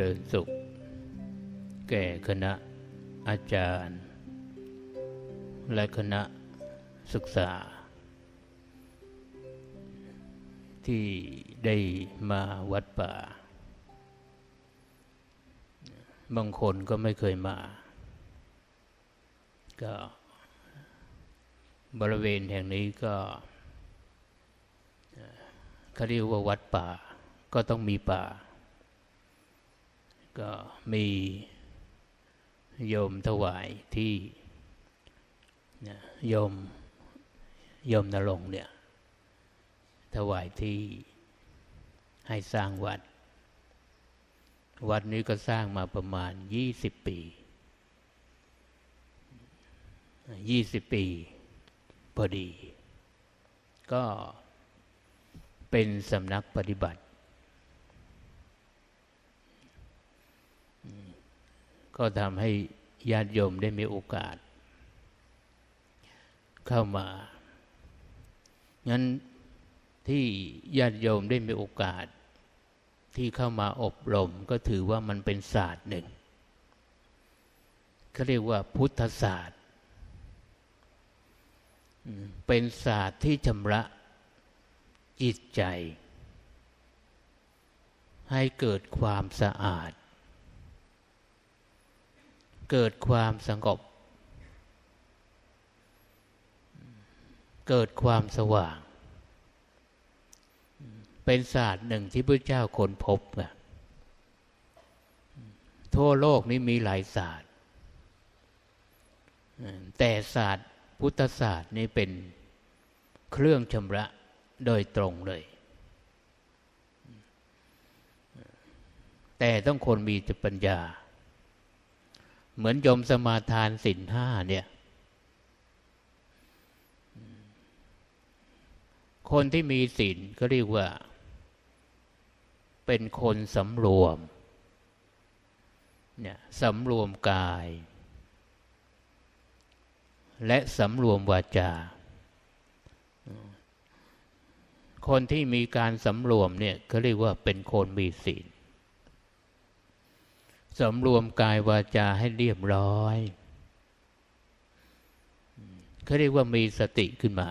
ริญสุข แก่คณะอาจารย์ และคณะศึกษา ที่ได้มาวัดป่า บางคนก็ไม่เคยมา ก็บริเวณแห่งนี้ก็เขาเรียกว่าวัดป่า ก็ต้องมีป่า ก็มีโยมถวายที่โยมโยมนรงเนี่ย ถวายที่ให้สร้างวัด วัดนี้ก็สร้างมาประมาณยี่สิบปียี่สิบปีพอดี ก็เป็นสำนักปฏิบัติ ก็ทำให้ญาติโยมได้มีโอกาส เข้ามางั้นที่ญาติโยมได้มีโอกาส ที่เข้ามาอบรมก็ถือว่ามันเป็นศาสตร์หนึ่งเขาเรียกว่าพุทธศาสตร์ เป็นศาสตร์ที่ชำระจิตใจ ให้เกิดความสะอาด เกิดความสงบ เกิดความสว่าง เป็นศาสตร์หนึ่งที่พระเจ้าค้นพบอะทั่วโลกนี้มีหลายศาสตร์ แต่ศาสตร์พุทธศาสตร์นี้เป็นเครื่องชำระโดยตรงเลย แต่ต้องคนมีจิตปัญญา เหมือนยมสมาทานสินห้าเนี่ยคนที่มีศีลก็เรียกว่า เป็นคนสำรวมเนี่ยสำรวมกาย และสำรวมวาจา คนที่มีการสำรวมเนี่ยเขาเรียกว่าเป็นคนมีศีล สำรวมกายวาจาให้เรียบร้อยเขาเรียกว่ามีสติขึ้นมา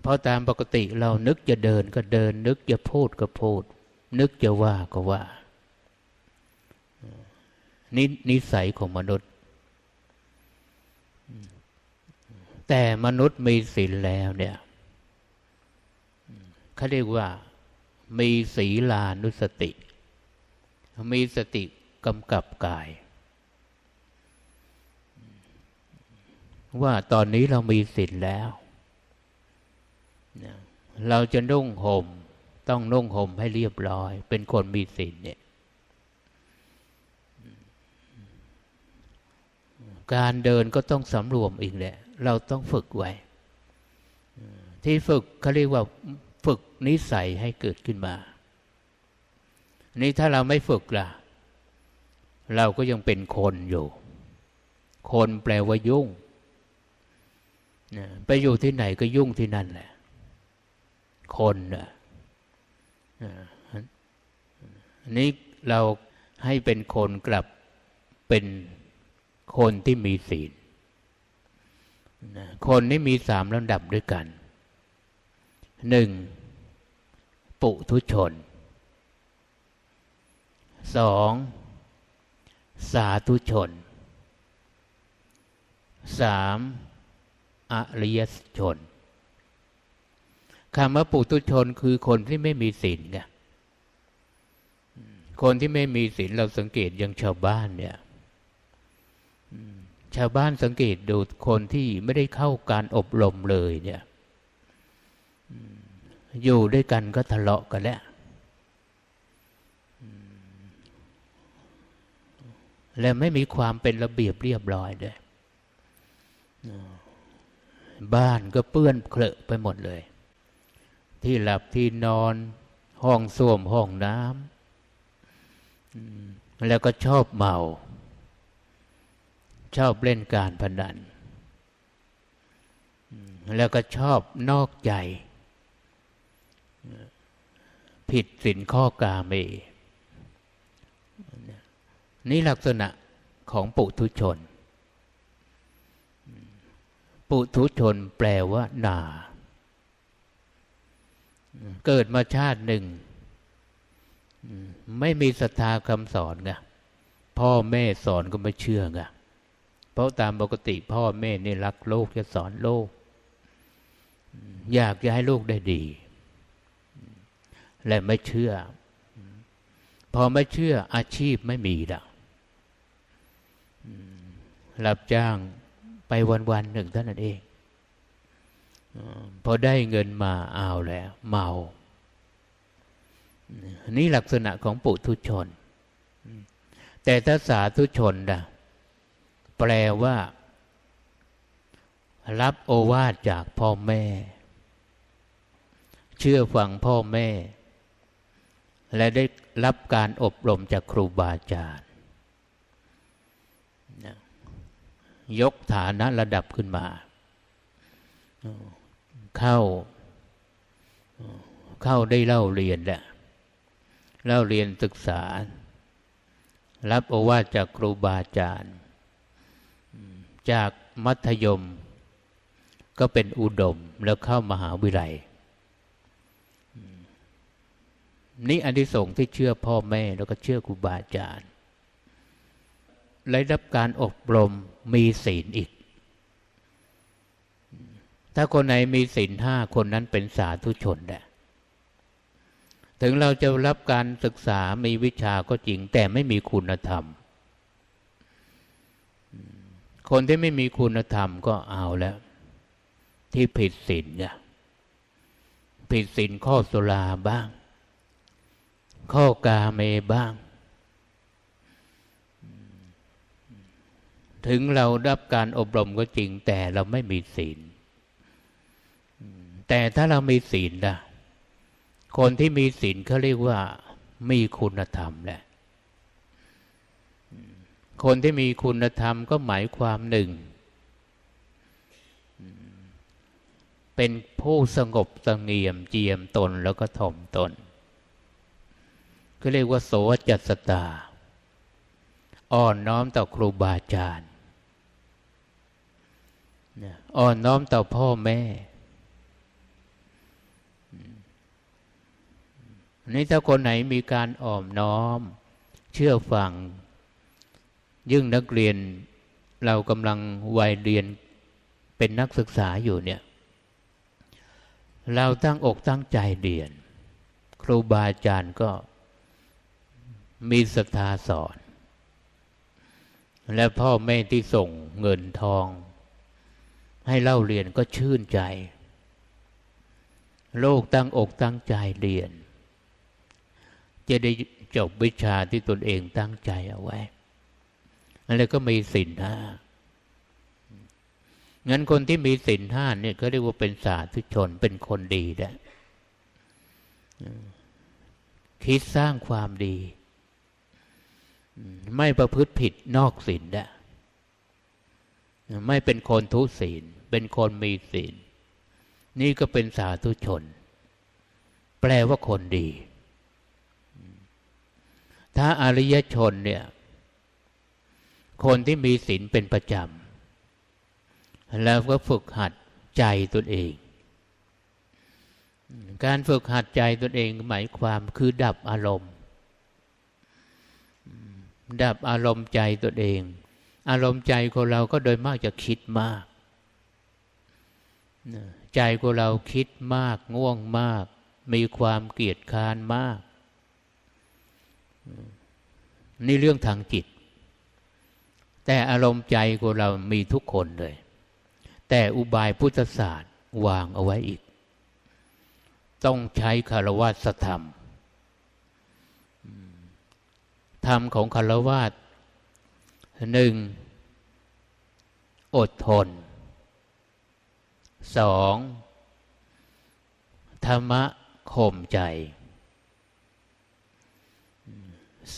เพราะตามปกติเรานึกจะเดินก็เดิน นึกจะพูดก็พูด นึกจะว่าก็ว่านี่นิสัยของมนุษย์ แต่มนุษย์มีศีลแล้วเนี่ยเขาเรียกว่ามีศีลานุสติ มีสติกำกับกาย ว่าตอนนี้เรามีศีลแล้ว เราจะนุ่งห่มต้องนุ่งห่มให้เรียบร้อย เป็นคนมีศีลเนี่ย การเดินก็ต้องสำรวมอีกแหละ เราต้องฝึกไว้ ที่ฝึกเขาเรียกว่าฝึกนิสัยให้เกิดขึ้นมา นี่ถ้าเราไม่ฝึกล่ะ เราก็ยังเป็นคนอยู่ คนแปลว่ายุ่งไปอยู่ที่ไหนก็ยุ่งที่นั่นแหละ คนนะนี่เราให้เป็นคนกลับเป็นคนที่มีศีลคนนี้มีสามลำดับด้วยกันหนึ่งปุถุชน สองสาธุชนสามอริยชนคำว่าปุถุชนคือคนที่ไม่มีศีลไงคนที่ไม่มีศีลเราสังเกตอย่างชาวบ้านเนี่ยชาวบ้านสังเกตดูคนที่ไม่ได้เข้าการอบรมเลยเนี่ยอยู่ด้วยกันก็ทะเลาะกันแล้ว และไม่มีความเป็นระเบียบเรียบร้อยด้วยบ้านก็เปื้อนเคลอะไปหมดเลย ที่หลับที่นอน ห้องส้วมห้องน้ำแล้วก็ชอบเมา ชอบเล่นการพนันแล้วก็ชอบนอกใจ ผิดศีลข้อกาเม นี่ลักษณะของปุถุชน ปุถุชนแปลว่านา เกิดมาชาติหนึ่ง ไม่มีศรัทธาคำสอนไงพ่อแม่สอนก็ไม่เชื่อไงเพราะตามปกติพ่อแม่นี่รักโลกจะสอนโลก อยากจะให้ลูกได้ดี และไม่เชื่อ พอไม่เชื่ออาชีพไม่มีละ รับจ้างไปวันๆหนึ่งเท่านั้นเองพอได้เงินมาเอาแล้ว เมา นี่ลักษณะของปุถุชน แต่ถ้าสาธุชนนะแปลว่า รับโอวาทจากพ่อแม่ เชื่อฟังพ่อแม่ และได้รับการอบรมจากครูบาอาจารย์ ยกฐานะระดับขึ้นมา เข้า เข้าได้เล่าเรียนแหละเล่าเรียนศึกษา รับโอวาทจากครูบาอาจารย์ จากมัธยม ก็เป็นอุดมแล้วเข้ามหาวิทยาลัยนี่อันที่ส่งที่เชื่อพ่อแม่แล้วก็เชื่อครูบาอาจารย์ ได้รับการอบรมมีศีลอีก ถ้าคนไหนมีศีลห้าคนนั้นเป็นสาธุชนแหละถึงเราจะรับการศึกษามีวิชาก็จริง แต่ไม่มีคุณธรรม คนที่ไม่มีคุณธรรมก็เอาแล้ว ที่ผิดศีลเนี่ยผิดศีลข้อสุราบ้าง ข้อกาเมบ้าง ถึงเรารับการอบรมก็จริง แต่เราไม่มีศีล แต่ถ้าเรามีศีลล่ะคนที่มีศีลเขาเรียกว่ามีคุณธรรมแหละ คนที่มีคุณธรรมก็หมายความหนึ่ง เป็นผู้สงบสงเงียมเจียมตนแล้วก็ถ่อมตนก็เรียกว่าโสจัสตา อ่อนน้อมต่อครูบาอาจารย์ อ่อนน้อมต่อพ่อแม่นี่ถ้าคนไหนมีการอ่อมน้อม เชื่อฟัง ยิ่งนักเรียนเรากำลังวัยเรียนเป็นนักศึกษาอยู่เนี่ย เราตั้งอกตั้งใจเรียน ครูบาอาจารย์ก็มีศรัทธาสอน และพ่อแม่ที่ส่งเงินทอง ให้เล่าเรียนก็ชื่นใจ โลกตั้งอกตั้งใจเรียน จะได้จบวิชาที่ตนเองตั้งใจเอาไว้อะไรก็มีสินห้างั้นคนที่มีสินห้าเนี่ยเขาเรียกว่าเป็นสาธุชนเป็นคนดีแหละคิดสร้างความดี ไม่ประพฤติผิดนอกศีลนะ ไม่เป็นคนทุศีล เป็นคนมีศีล นี่ก็เป็นสาธุชน แปลว่าคนดี ถ้าอริยชนเนี่ย คนที่มีศีลเป็นประจำ แล้วก็ฝึกหัดใจตนเอง การฝึกหัดใจตนเองหมายความคือดับอารมณ์ ดับอารมณ์ใจตนเอง อารมณ์ใจของเราก็โดยมากจะคิดมาก ใจของเราคิดมาก ง่วงมาก มีความเกียดค้านมาก นี่เรื่องทางจิต แต่อารมณ์ใจของเรามีทุกคนเลย แต่อุบายพุทธศาสตร์วางเอาไว้อีก ต้องใช้คารวะธรรมธรรมของคารวะ หนึ่งอดทนสองธรรมะข่มใจ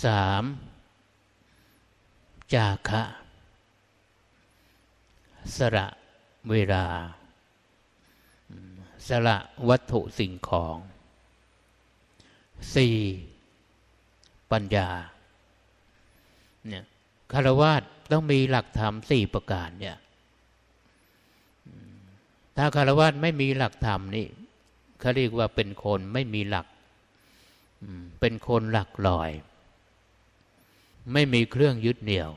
สามจาคะสระเวลา สละวัตถุสิ่งของสี่ปัญญาเนี่ย คารวะต้องมีหลักธรรมสี่ประการเนี่ยถ้าคารวะไม่มีหลักธรรมนี่เขาเรียกว่าเป็นคนไม่มีหลักเป็นคนหลักลอย ไม่มีเครื่องยึดเหนี่ยว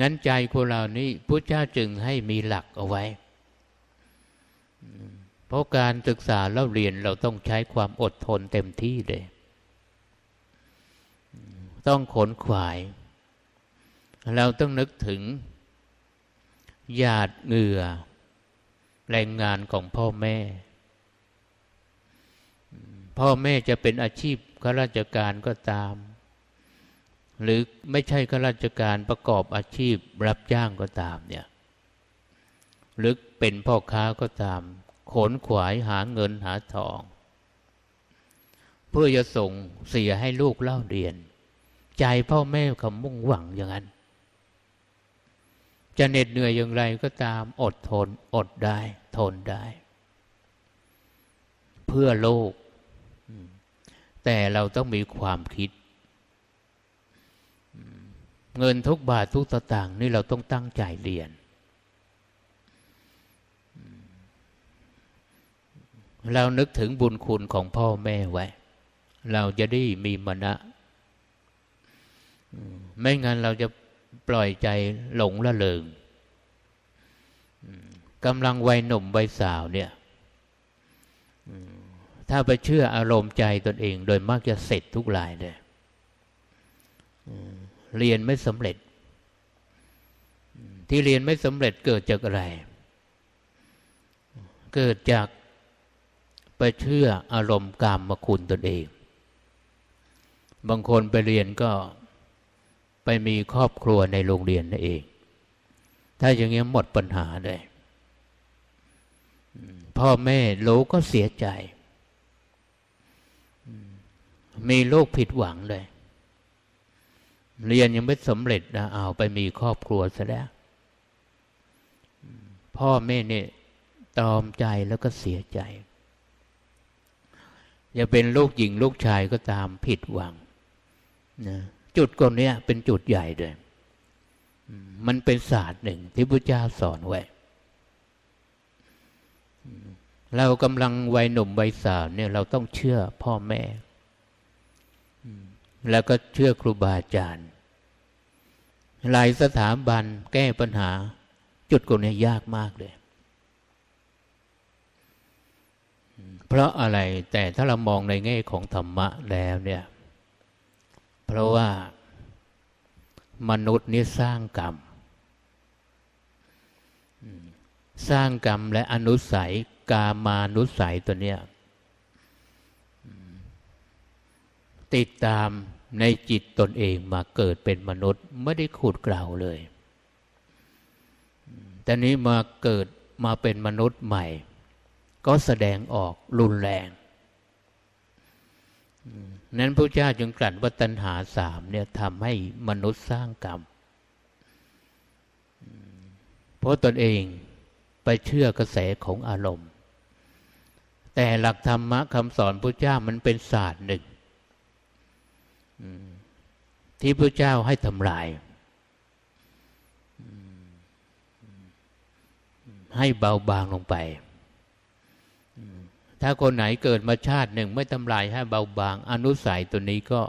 งั้นใจคนเรานี้พระเจ้าจึงให้มีหลักเอาไว้ เพราะการศึกษาเล่าเรียนเราต้องใช้ความอดทนเต็มที่เลย ต้องขนขวาย เราต้องนึกถึงหยาดเหงื่อ แรงงานของพ่อแม่ พ่อแม่จะเป็นอาชีพข้าราชการก็ตาม หรือไม่ใช่ข้าราชการประกอบอาชีพรับจ้างก็ตามเนี่ยหรือเป็นพ่อค้าก็ตาม ขนขวายหาเงินหาทอง เพื่อจะส่งเสียให้ลูกเล่าเรียน ใจพ่อแม่เขามุ่งหวังอย่างนั้น จะเหน็ดเหนื่อยอย่างไรก็ตามอดทน อดได้ ทนได้ เพื่อโลก แต่เราต้องมีความคิด เงินทุกบาททุกสตางค์นี่เราต้องตั้งใจเรียน เรานึกถึงบุญคุณของพ่อแม่ไว้ เราจะได้มีมณะไม่งั้นเราจะ ปล่อยใจหลงละเลงกำลังวัยหนุ่มวัยสาวเนี่ยถ้าไปเชื่ออารมณ์ใจตนเอง โดยมากจะเสร็จทุกรายเลยเรียนไม่สำเร็จ ที่เรียนไม่สำเร็จเกิดจากอะไร เกิดจากไปเชื่ออารมณ์กามมาคุณตนเอง บางคนไปเรียนก็ ไปมีครอบครัวในโรงเรียนนั่นเอง ถ้าอย่างนี้หมดปัญหาเลยพ่อแม่รู้ก็เสียใจ มีลูกผิดหวังเลย เรียนยังไม่สำเร็จนะเอาไปมีครอบครัวซะแล้ว พ่อแม่เนี่ยตอมใจแล้วก็เสียใจจะเป็นลูกหญิงลูกชายก็ตามผิดหวังนะ จุดก่อนนี้เป็นจุดใหญ่เลยมันเป็นศาสตร์หนึ่งที่พระเจ้าสอนไว้ เรากำลังวัยหนุ่มวัยสาวเนี่ยเราต้องเชื่อพ่อแม่ แล้วก็เชื่อครูบาอาจารย์ หลายสถาบันแก้ปัญหา จุดกนี้ยากมากเลย เพราะอะไรแต่ถ้าเรามองในแง่ของธรรมะแล้วเนี่ย เพราะว่ามนุษย์นี่สร้างกรรม สร้างกรรมและอนุสัยกามานุสัยตัวเนี้ยติดตามในจิตตนเองมาเกิดเป็นมนุษย์ไม่ได้ขุดกล่าวเลย แต่นี้มาเกิดมาเป็นมนุษย์ใหม่ ก็แสดงออกรุนแรง นั้นพระเจ้าจึงกลั่นว่าตัณหาสามเนี่ยทำให้มนุษย์สร้างกรรม เพราะตนเองไปเชื่อกระแสของอารมณ์ แต่หลักธรรมะคำสอนพระเจ้ามันเป็นศาสตร์หนึ่งที่พระเจ้าให้ทำลาย ให้เบาบางลงไป ถ้าคนไหนเกิดมาชาติหนึ่งไม่ทำลายให้เบาบาง อนุสัยตัวนี้ก็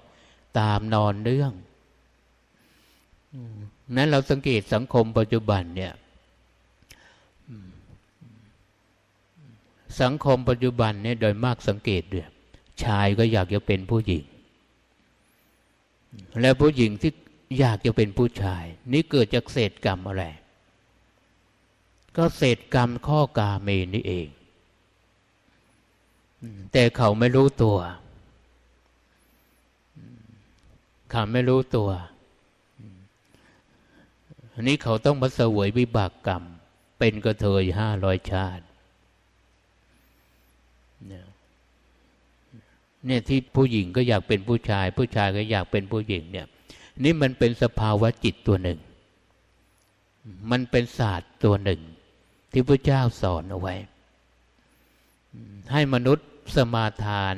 ตามนอนเรื่องนั้นเราสังเกตสังคมปัจจุบันเนี่ยสังคมปัจจุบันเนี่ยโดยมากสังเกตด้วยชายก็อยากจะเป็นผู้หญิง และผู้หญิงที่อยากจะเป็นผู้ชาย นี่เกิดจากเศษกรรมอะไร ก็เศษกรรมข้อกาเมนี่เอง แต่เขาไม่รู้ตัวเขาไม่รู้ตัว อันนี้เขาต้องมาเสวยวิบากกรรม เป็นกระเทยห้าร้อยชาติเนี่ยที่ผู้หญิงก็อยากเป็นผู้ชาย ผู้ชายก็อยากเป็นผู้หญิงเนี่ย นี่มันเป็นสภาวะจิตตัวหนึ่ง มันเป็นศาสตร์ตัวหนึ่ง ที่พระเจ้าสอนเอาไว้ ให้มนุษย์ สมาทาน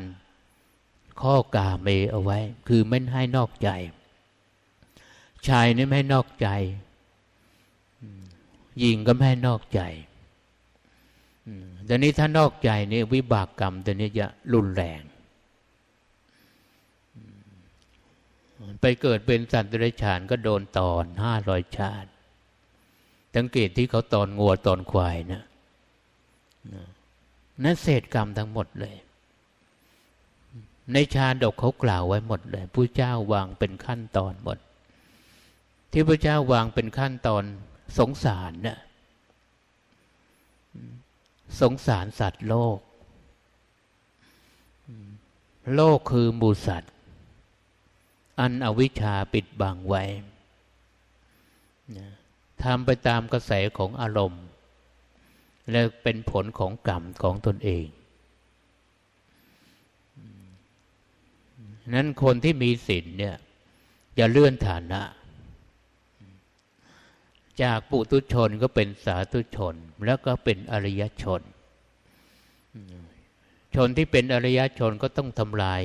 ข้อกาเมเอาไว้ คือไม่ให้นอกใจ ชายนี่ไม่ให้นอกใจหญิงก็ไม่ให้นอกใจตอนนี้ถ้านอกใจนี่วิบากกรรมตัวนี้จะรุนแรง ไปเกิดเป็นสัตว์เดรัจฉานก็โดนตอนห้าร้อยชาติสังเกตที่เขาตอนงัวตอนควายนะ นั่นเศษกรรมทั้งหมดเลย ในชาดกเขากล่าวไว้หมดเลยผู้เจ้าวางเป็นขั้นตอนหมด ที่พระเจ้าวางเป็นขั้นตอนสงสารนะ่ะสงสารสัตว์โลก โลกคือมูสัตว์ อันอวิชชาปิดบังไว้ทำไปตามกระแสของอารมณ์ และเป็นผลของกรรมของตนเองนั้นคนที่มีศีลเนี่ยอย่าเลื่อนฐานะ จากปุตุชนก็เป็นสาธุชน แล้วก็เป็นอริยชน ชนที่เป็นอริยชนก็ต้องทำลาย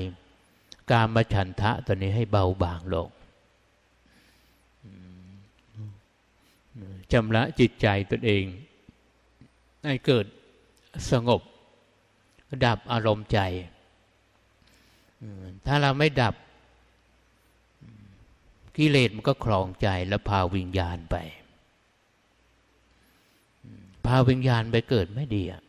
การมาฉันทะตัวนี้ให้เบาบางลงชำระจิตใจตนเอง ให้เกิดสงบ ดับอารมณ์ใจ ถ้าเราไม่ดับกิเลสมันก็คลองใจแล้วพาวิญญาณไป พาวิญญาณไปเกิดไม่ดีอะ